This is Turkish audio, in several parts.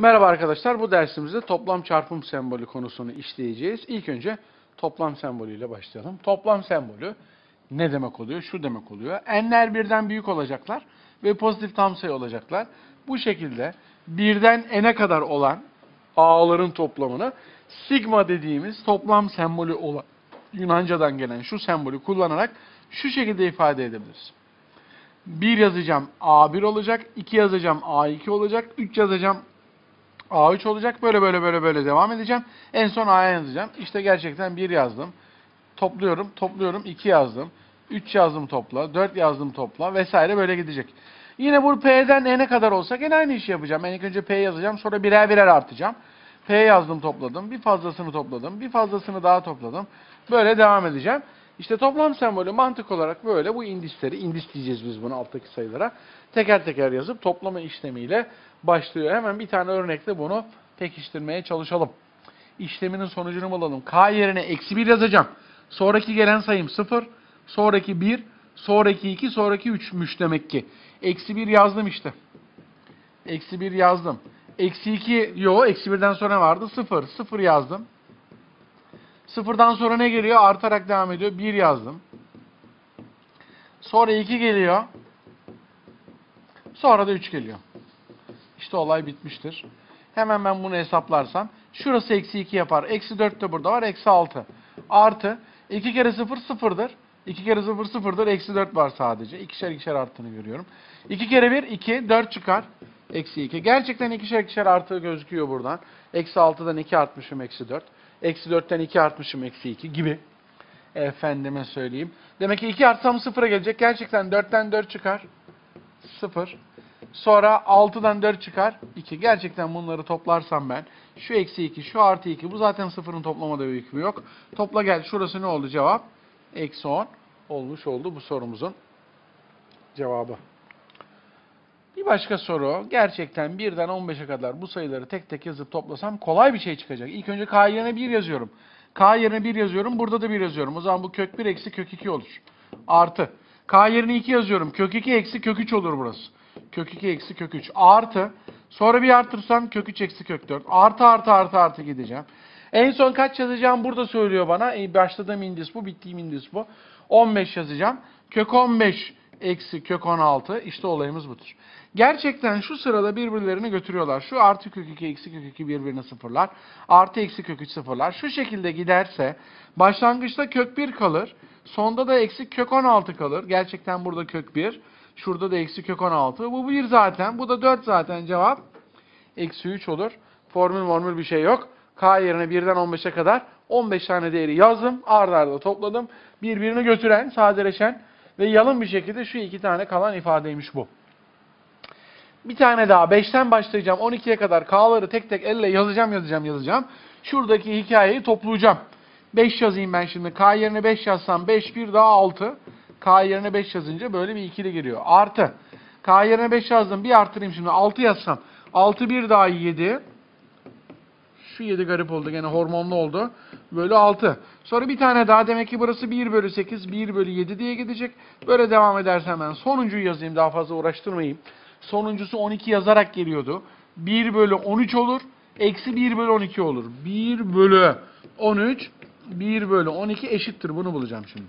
Merhaba arkadaşlar, bu dersimizde toplam çarpım sembolü konusunu işleyeceğiz. İlk önce toplam sembolüyle başlayalım. Toplam sembolü ne demek oluyor? Şu demek oluyor. N'ler birden büyük olacaklar ve pozitif tam sayı olacaklar. Bu şekilde birden n'e kadar olan a'ların toplamını sigma dediğimiz toplam sembolü olan Yunanca'dan gelen şu sembolü kullanarak şu şekilde ifade edebiliriz. 1 yazacağım A1 olacak, 2 yazacağım A2 olacak, 3 yazacağım A3 olacak. Böyle böyle böyle böyle devam edeceğim. En son A'ya yazacağım. İşte gerçekten 1 yazdım. Topluyorum, topluyorum. 2 yazdım. 3 yazdım topla. 4 yazdım topla vesaire böyle gidecek. Yine bu P'den N'e kadar olsa gene aynı işi yapacağım. Ben ilk önce P yazacağım. Sonra birer birer artacağım. P yazdım topladım. Bir fazlasını topladım. Bir fazlasını daha topladım. Böyle devam edeceğim. İşte toplam sembolü mantık olarak böyle bu indisleri, indis diyeceğiz biz bunu alttaki sayılara. Teker teker yazıp toplama işlemiyle başlıyor. Hemen bir tane örnekle bunu pekiştirmeye çalışalım. İşleminin sonucunu bulalım. K yerine eksi 1 yazacağım. Sonraki gelen sayım 0, sonraki 1, sonraki 2, sonraki 3'müş demek ki. Eksi 1 yazdım işte. Eksi 1 yazdım. Eksi 2, yo eksi 1'den sonra vardı 0, 0 yazdım. Sıfırdan sonra ne geliyor? Artarak devam ediyor. 1 yazdım. Sonra 2 geliyor. Sonra da 3 geliyor. İşte olay bitmiştir. Hemen ben bunu hesaplarsam. Şurası eksi 2 yapar. Eksi 4 de burada var. Eksi 6. Artı 2 kere 0 sıfırdır. 2 kere 0 sıfırdır. Eksi 4 var sadece. İkişer ikişer arttığını görüyorum. 2 kere 1 2. 4 çıkar. Eksi 2. Gerçekten ikişer ikişer arttığı gözüküyor buradan. Eksi 6'dan 2 artmışım. Eksi 4. Eksi 4'ten 2 artmışım. Eksi 2 gibi. Efendime söyleyeyim. Demek ki 2 artsam 0'a gelecek. Gerçekten 4'ten 4 çıkar. 0. Sonra 6'dan 4 çıkar. 2. Gerçekten bunları toplarsam ben. Şu eksi 2, şu artı 2. Bu zaten sıfırın toplamada bir hükmü yok. Topla gel. Şurası ne oldu cevap? Eksi 10 olmuş oldu bu sorumuzun cevabı. Başka soru. Gerçekten 1'den 15'e kadar bu sayıları tek tek yazıp toplasam kolay bir şey çıkacak. İlk önce k yerine 1 yazıyorum. K yerine 1 yazıyorum. Burada da 1 yazıyorum. O zaman bu kök 1 eksi kök 2 olur. Artı. K yerine 2 yazıyorum. Kök 2 eksi kök 3 olur burası. Kök 2 eksi kök 3. Artı. Sonra bir artırsam kök 3 eksi kök 4. Artı artı artı artı gideceğim. En son kaç yazacağım burada söylüyor bana. E, başladığım indis bu. Bittiğim indis bu. 15 yazacağım. Kök 15 eksi kök 16. İşte olayımız budur. Gerçekten şu sırada birbirlerini götürüyorlar. Şu artı kök 2 eksi kök 2 birbirini sıfırlar. Artı eksi kök 3 sıfırlar. Şu şekilde giderse başlangıçta kök 1 kalır. Sonda da eksi kök 16 kalır. Gerçekten burada kök 1. Şurada da eksi kök 16. Bu 1 zaten. Bu da 4 zaten cevap. Eksi 3 olur. Formül formül bir şey yok. K yerine 1'den 15'e kadar 15 tane değeri yazdım. Arda arda topladım. Birbirini götüren, sadeleşen ve yalın bir şekilde şu iki tane kalan ifadeymiş bu. Bir tane daha 5'ten başlayacağım 12'ye kadar K'ları tek tek elle yazacağım yazacağım yazacağım. Şuradaki hikayeyi toplayacağım. 5 yazayım ben şimdi. K yerine 5 yazsam 5 bir daha 6. K yerine 5 yazınca böyle bir ikili giriyor. Artı. K yerine 5 yazdım. Bir artırayım şimdi. 6 yazsam. 6 bir daha 7. Şu 7 garip oldu. Gene hormonlu oldu. Bölü 6. Sonra bir tane daha. Demek ki burası 1 bölü 8. 1 bölü 7 diye gidecek. Böyle devam edersem ben sonuncuyu yazayım. Daha fazla uğraştırmayayım. Sonuncusu 12 yazarak geliyordu. 1 bölü 13 olur. Eksi 1 bölü 12 olur. 1 bölü 13. 1 bölü 12 eşittir. Bunu bulacağım şimdi.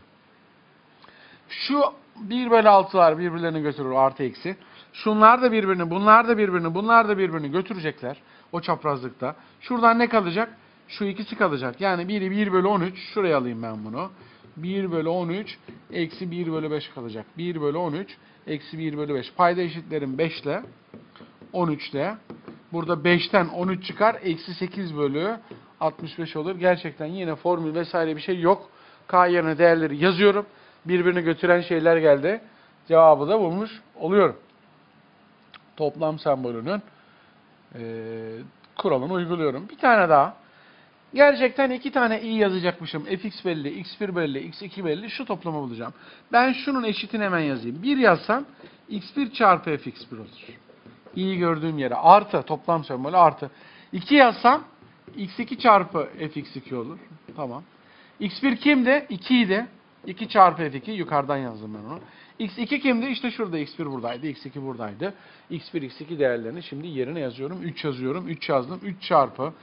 Şu 1 bölü 6'lar birbirlerini götürür artı eksi. Şunlar da birbirini, bunlar da birbirini, bunlar da birbirini götürecekler o çaprazlıkta. Şuradan ne kalacak? Şu ikisi kalacak. Yani biri 1 bölü 13. Şuraya alayım ben bunu. 1 bölü 13 eksi 1 bölü 5 kalacak. 1 bölü 13 eksi 1 bölü 5. Payda eşitlerim 5 ile 13 ile. Burada 5'ten 13 çıkar. Eksi 8 bölü 65 olur. Gerçekten yine formül vesaire bir şey yok. K yerine değerleri yazıyorum. Birbirini götüren şeyler geldi. Cevabı da bulmuş oluyorum. Toplam sembolünün e, kuralını uyguluyorum. Bir tane daha. Gerçekten iki tane i yazacakmışım. fx belli, x1 belli, x2 belli. Şu toplamı bulacağım. Ben şunun eşitini hemen yazayım. 1 yazsam x1 çarpı fx1 olur. i'yi gördüğüm yere artı toplam sembolü artı. 2 yazsam x2 çarpı fx2 olur. Tamam. x1 kimdi? 2 idi. 2 çarpı f2 yukarıdan yazdım ben onu. X2 kimdi? İşte şurada x1 buradaydı, x2 buradaydı. x1, x2 değerlerini şimdi yerine yazıyorum. 3 yazıyorum. 3 yazdım. 3 çarpı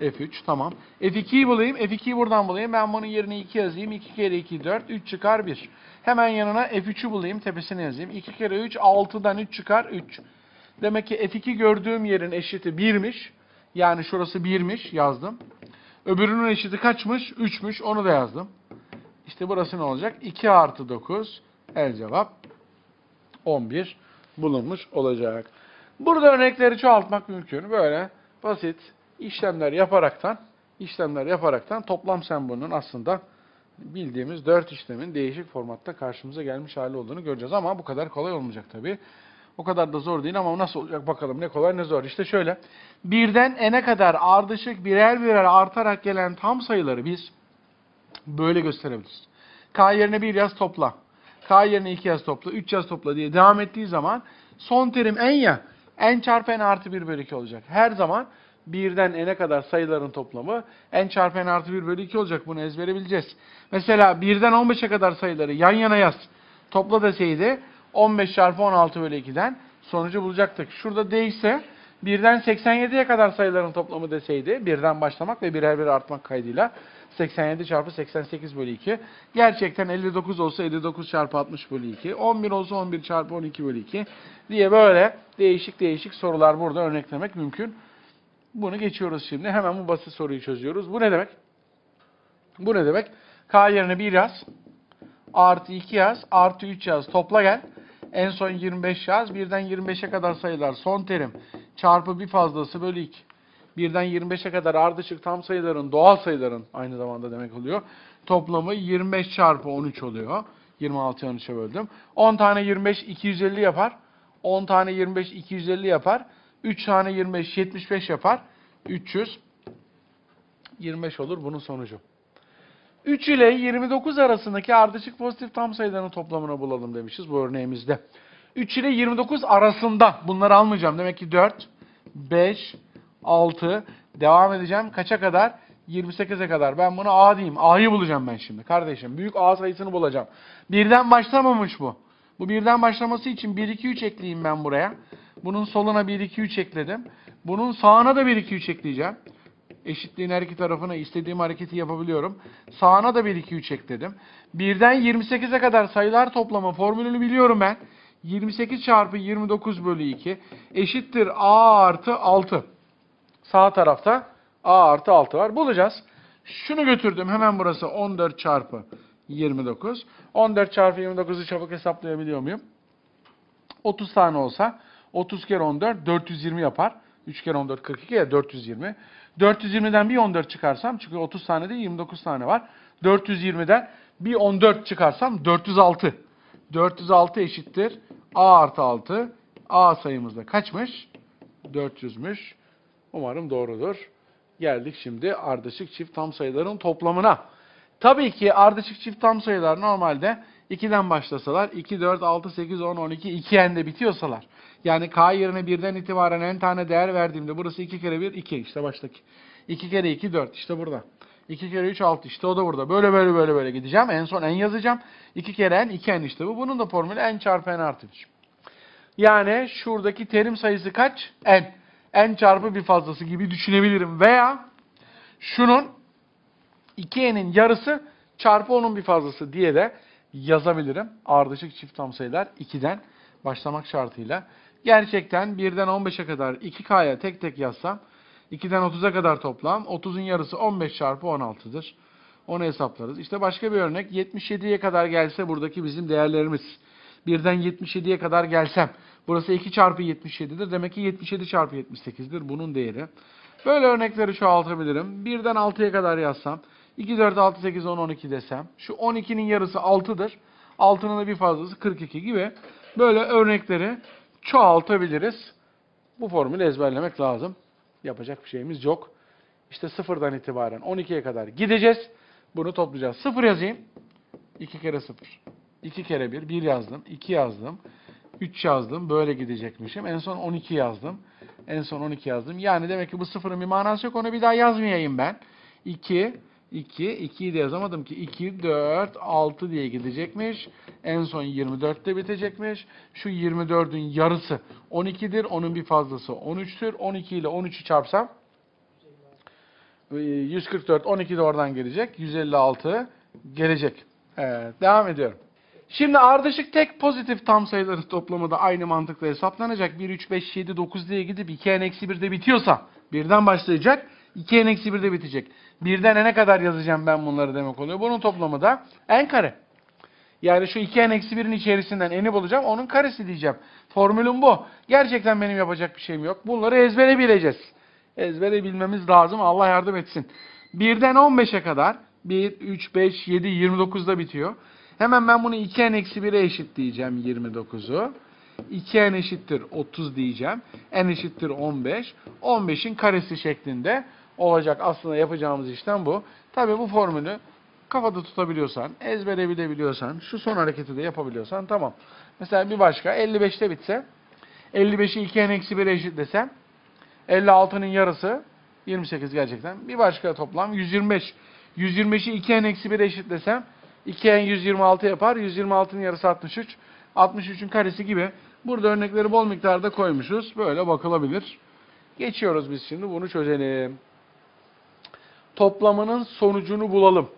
f3 tamam. f2'yi bulayım. f2'yi buradan bulayım. Ben bunun yerine 2 yazayım. 2 kere 2 4. 3 çıkar 1. Hemen yanına f3'ü bulayım. Tepesine yazayım. 2 kere 3 6'dan 3 çıkar 3. Demek ki f2 gördüğüm yerin eşiti 1'miş. Yani şurası 1'miş yazdım. Öbürünün eşiti kaçmış? 3'müş. Onu da yazdım. İşte burası ne olacak? 2 artı 9. El cevap 11 bulunmuş olacak. Burada örnekleri çoğaltmak mümkün. Böyle basit işlemler yaparaktan işlemler yaparaktan toplam sembolünün aslında bildiğimiz 4 işlemin değişik formatta karşımıza gelmiş hali olduğunu göreceğiz. Ama bu kadar kolay olmayacak tabii. O kadar da zor değil ama nasıl olacak bakalım ne kolay ne zor. İşte şöyle birden n'e kadar ardışık birer birer artarak gelen tam sayıları biz böyle gösterebiliriz. K yerine 1 yaz topla. K yerine 2 yaz topla, 3 yaz topla diye devam ettiği zaman son terim n ya n çarpı n artı 1 bölü 2 olacak. Her zaman birden n'e kadar sayıların toplamı n çarpı n artı 1 bölü 2 olacak. Bunu ezbere. Mesela birden 15'e kadar sayıları yan yana yaz. Topla deseydi 15 çarpı 16 bölü 2'den sonucu bulacaktık. Şurada değişse birden 87'ye kadar sayıların toplamı deseydi birden başlamak ve birer bir artmak kaydıyla 87 çarpı 88 bölü 2. Gerçekten 59 olsa 59 çarpı 60 bölü 2. 11 olsa 11 çarpı 12 bölü 2 diye böyle değişik değişik sorular burada örneklemek mümkün. Bunu geçiyoruz şimdi. Hemen bu basit soruyu çözüyoruz. Bu ne demek? Bu ne demek? K yerine 1 yaz. Artı 2 yaz. Artı 3 yaz. Topla gel. En son 25 yaz. Birden 25'e kadar sayılar. Son terim. Çarpı bir fazlası bölü 2. Birden 25'e kadar ardışık tam sayıların, doğal sayıların aynı zamanda demek oluyor. Toplamı 25 çarpı 13 oluyor. 26'yı 13'e böldüm. 10 tane 25 250 yapar. 10 tane 25 250 yapar. 3 tane 25 75 yapar. 300 25 olur bunun sonucu. 3 ile 29 arasındaki ardışık pozitif tam sayıların toplamını bulalım demişiz bu örneğimizde. 3 ile 29 arasında bunları almayacağım. Demek ki 4, 5, 6 devam edeceğim. Kaça kadar? 28'e kadar. Ben bunu A diyeyim. A'yı bulacağım ben şimdi kardeşim. Büyük A sayısını bulacağım. Birden başlamamış bu. Bu birden başlaması için 1, 2, 3 ekleyeyim ben buraya. Bunun soluna 1, 2, 3 ekledim. Bunun sağına da 1, 2, 3 ekleyeceğim. Eşitliğin her iki tarafına istediğim hareketi yapabiliyorum. Sağına da 1, 2, 3 ekledim. Birden 28'e kadar sayılar toplamı formülünü biliyorum ben. 28 çarpı 29 bölü 2 eşittir A artı 6. Sağ tarafta A artı 6 var. Bulacağız. Şunu götürdüm. Hemen burası 14 çarpı 29. 14 çarpı 29'u çabuk hesaplayabiliyor muyum? 30 tane olsa 30 kere 14 420 yapar. 3 kere 14 42 ya 420. 420'den bir 14 çıkarsam çünkü 30 tane değil 29 tane var. 420'den bir 14 çıkarsam 406. 406 eşittir A artı 6. A sayımız da kaçmış? 400'müş. Umarım doğrudur. Geldik şimdi ardışık çift tam sayıların toplamına. Tabii ki ardışık çift tam sayılar normalde 2'den başlasalar 2, 4, 6, 8, 10, 12, 2 n'de bitiyorsalar. Yani k yerine 1'den itibaren n tane değer verdiğimde burası 2 kere 1, 2 işte baştaki. 2 kere 2, 4 işte burada. 2 kere 3, 6 işte o da burada. Böyle böyle böyle böyle gideceğim. En son n yazacağım. 2 kere n, 2 n işte bu. Bunun da formülü n çarpı n artı 1. Yani şuradaki terim sayısı kaç? n. n çarpı bir fazlası gibi düşünebilirim. Veya şunun 2n'in yarısı çarpı onun bir fazlası diye de yazabilirim. Ardışık çift tam sayılar 2'den başlamak şartıyla. Gerçekten 1'den 15'e kadar 2K'ya tek tek yazsam 2'den 30'a kadar toplam 30'un yarısı 15 çarpı 16'dır. Onu hesaplarız. İşte başka bir örnek 77'ye kadar gelse buradaki bizim değerlerimiz. 1'den 77'ye kadar gelsem burası 2 çarpı 77'dir. Demek ki 77 çarpı 78'dir bunun değeri. Böyle örnekleri çoğaltabilirim. 1'den 6'ya kadar yazsam 2, 4, 6, 8, 10, 12 desem şu 12'nin yarısı 6'dır. 6'nın da bir fazlası 42 gibi böyle örnekleri çoğaltabiliriz. Bu formülü ezberlemek lazım. Yapacak bir şeyimiz yok. İşte sıfırdan itibaren 12'ye kadar gideceğiz. Bunu toplayacağız. Sıfır yazayım. 2 kere 0. 2 kere 1. 1 yazdım. 2 yazdım. 3 yazdım. Böyle gidecekmişim. En son 12 yazdım. En son 12 yazdım. Yani demek ki bu sıfırın bir manası yok. Onu bir daha yazmayayım ben. 2, 2, 2'yi de yazamadım ki. 2, 4, 6 diye gidecekmiş. En son 24'te bitecekmiş. Şu 24'ün yarısı 12'dir. Onun bir fazlası 13'tür. 12 ile 13'ü çarpsam e, 144, 12 de oradan gelecek. 156 gelecek. Evet, devam ediyorum. Şimdi ardışık tek pozitif tam sayıların toplamı da aynı mantıkla hesaplanacak. 1, 3, 5, 7, 9 diye gidip 2n eksi 1'de bitiyorsa birden başlayacak. 2n eksi 1'de bitecek. Birden n'e kadar yazacağım ben bunları demek oluyor. Bunun toplamı da n kare. Yani şu 2n eksi 1'in içerisinden n'i bulacağım. Onun karesi diyeceğim. Formülüm bu. Gerçekten benim yapacak bir şeyim yok. Bunları ezbere bileceğiz. Ezbere bilmemiz lazım. Allah yardım etsin. 1'den 15'e kadar 1, 3, 5, 7, 29'da bitiyor. Hemen ben bunu 2n eksi 1'e eşit diyeceğim 29'u. 2n eşittir 30 diyeceğim. n eşittir 15. 15'in karesi şeklinde olacak. Aslında yapacağımız işlem bu. Tabii bu formülü kafada tutabiliyorsan, ezbere bilebiliyorsan, şu son hareketi de yapabiliyorsan tamam. Mesela bir başka 55'te bitse 55'i 2n eksi 1'e eşitlesem 56'nın yarısı 28 gerçekten. Bir başka toplam 125. 125'i 2n eksi 1'e eşitlesem 2n 126 yapar. 126'nın yarısı 63. 63'ün karesi gibi. Burada örnekleri bol miktarda koymuşuz. Böyle bakılabilir. Geçiyoruz biz şimdi bunu çözelim. Toplamının sonucunu bulalım.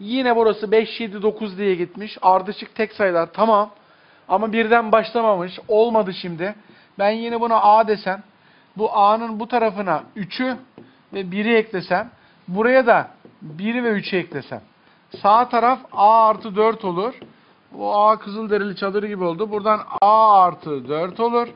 Yine burası 5, 7, 9 diye gitmiş. Ardışık tek sayılar tamam. Ama birden başlamamış. Olmadı şimdi. Ben yine buna A desem. Bu A'nın bu tarafına 3'ü ve 1'i eklesem. Buraya da 1'i ve 3'ü eklesem. Sağ taraf A artı 4 olur. Bu A Kızılderili çadırı gibi oldu. Buradan A artı 4 olur.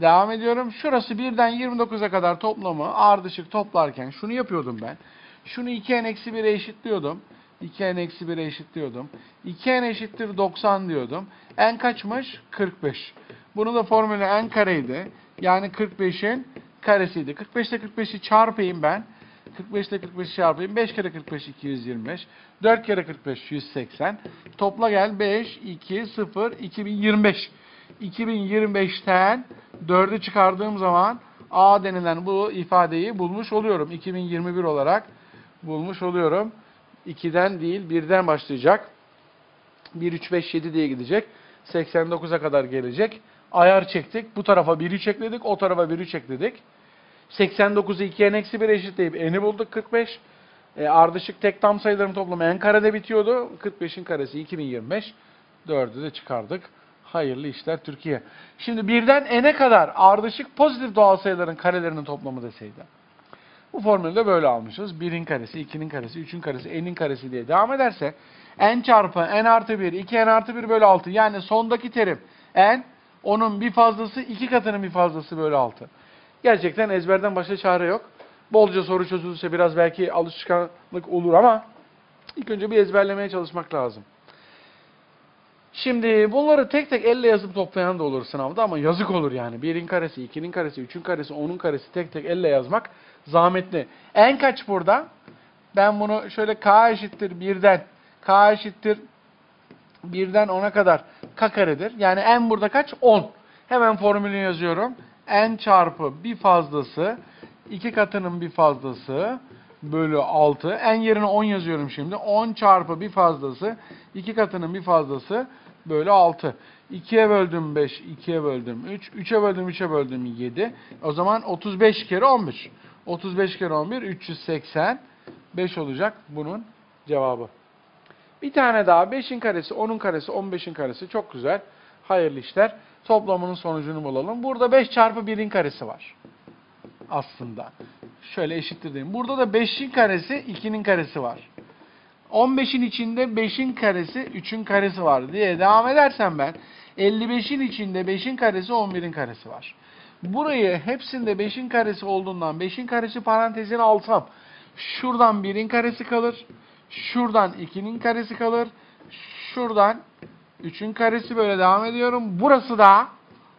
Devam ediyorum. Şurası 1'den 29'a kadar toplamı ardışık toplarken şunu yapıyordum ben. Şunu 2n eksi 1'e eşitliyordum. 2n eksi 1'e eşitliyordum. 2n eşittir 90 diyordum. n kaçmış? 45. Bunu da formülü n kareydi. Yani 45'in karesiydi. 45 ile 45'i çarpayım ben. 45 ile 45 çarpayım. 5 kere 45 225. 4 kere 45 180. Topla gel 5, 2, 0, 2025. 2025'ten 4'ü çıkardığım zaman A denilen bu ifadeyi bulmuş oluyorum. 2021 olarak bulmuş oluyorum. 2'den değil 1'den başlayacak. 1, 3, 5, 7 diye gidecek. 89'a kadar gelecek. Ayar çektik. Bu tarafa 1, 3 ekledik. O tarafa 1, 3 ekledik. 89'u 2n eksi 1 eşitleyip n'i bulduk 45. E, ardışık tek tam sayıların toplamı n karede bitiyordu. 45'in karesi 2025. 4'ü de çıkardık. Hayırlı işler Türkiye. Şimdi birden n'e kadar ardışık pozitif doğal sayıların karelerinin toplamı deseydi. Bu formülü de böyle almışız. 1'in karesi, 2'nin karesi, 3'ün karesi, n'in karesi diye devam ederse n çarpı n artı 1, 2n artı 1 bölü 6. Yani sondaki terim n, onun bir fazlası, iki katının bir fazlası bölü 6. Gerçekten ezberden başka çare yok. Bolca soru çözülürse biraz belki alışkanlık olur ama ilk önce bir ezberlemeye çalışmak lazım. Şimdi bunları tek tek elle yazıp toplayan da olur sınavda ama yazık olur yani. Birin karesi, ikinin karesi, üçün karesi, onun karesi tek tek elle yazmak zahmetli. En kaç burada? Ben bunu şöyle k eşittir birden, k eşittir birden 10'a kadar k karedir. Yani n burada kaç? 10. Hemen formülünü yazıyorum. N çarpı bir fazlası, iki katının bir fazlası bölü 6. n yerine 10 yazıyorum şimdi. 10 çarpı bir fazlası, iki katının bir fazlası bölü 6. 2'ye böldüm 5, 2'ye böldüm 3, 3'e böldüm 3'e böldüm 7. O zaman 35 kere 11. 35 kere 11, 380. 5 olacak bunun cevabı. Bir tane daha 5'in karesi, 10'un karesi, 15'in karesi çok güzel. Hayırlı işler. Toplamının sonucunu bulalım. Burada 5 çarpı 1'in karesi var. Aslında. Şöyle eşittir diyeyim. Burada da 5'in karesi, 2'nin karesi var. 15'in içinde 5'in karesi, 3'ün karesi var diye devam edersem ben 55'in içinde 5'in karesi, 11'in karesi var. Burayı hepsinde 5'in karesi olduğundan 5'in karesi parantezine alsam şuradan 1'in karesi kalır. Şuradan 2'nin karesi kalır. Şuradan 3'ün karesi böyle devam ediyorum. Burası da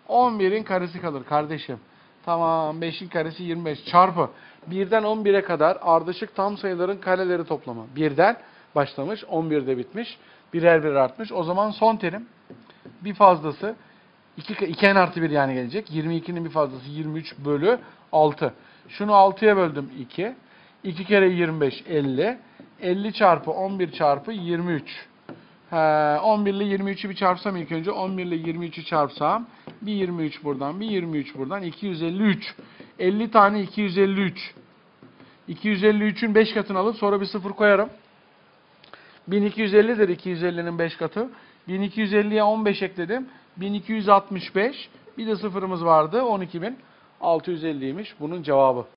11'in karesi kalır kardeşim. Tamam 5'in karesi 25 çarpı 1'den 11'e kadar ardışık tam sayıların kareleri toplamı. 1'den başlamış 11'de bitmiş. Birer birer artmış. O zaman son terim bir fazlası 2, 2n artı 1 yani gelecek. 22'nin bir fazlası 23 bölü 6. Şunu 6'ya böldüm 2. 2 kere 25 50. 50 çarpı 11 çarpı 23. He, 11 ile 23'ü bir çarpsam ilk önce 11 ile 23'ü çarpsam bir 23 buradan bir 23 buradan 253. 50 tane 253. 253'ün 5 katını alıp sonra bir sıfır koyarım. 1250'dir 250'nin 5 katı. 1250'ye 15 ekledim. 1265. Bir de sıfırımız vardı 12650'ymiş bunun cevabı.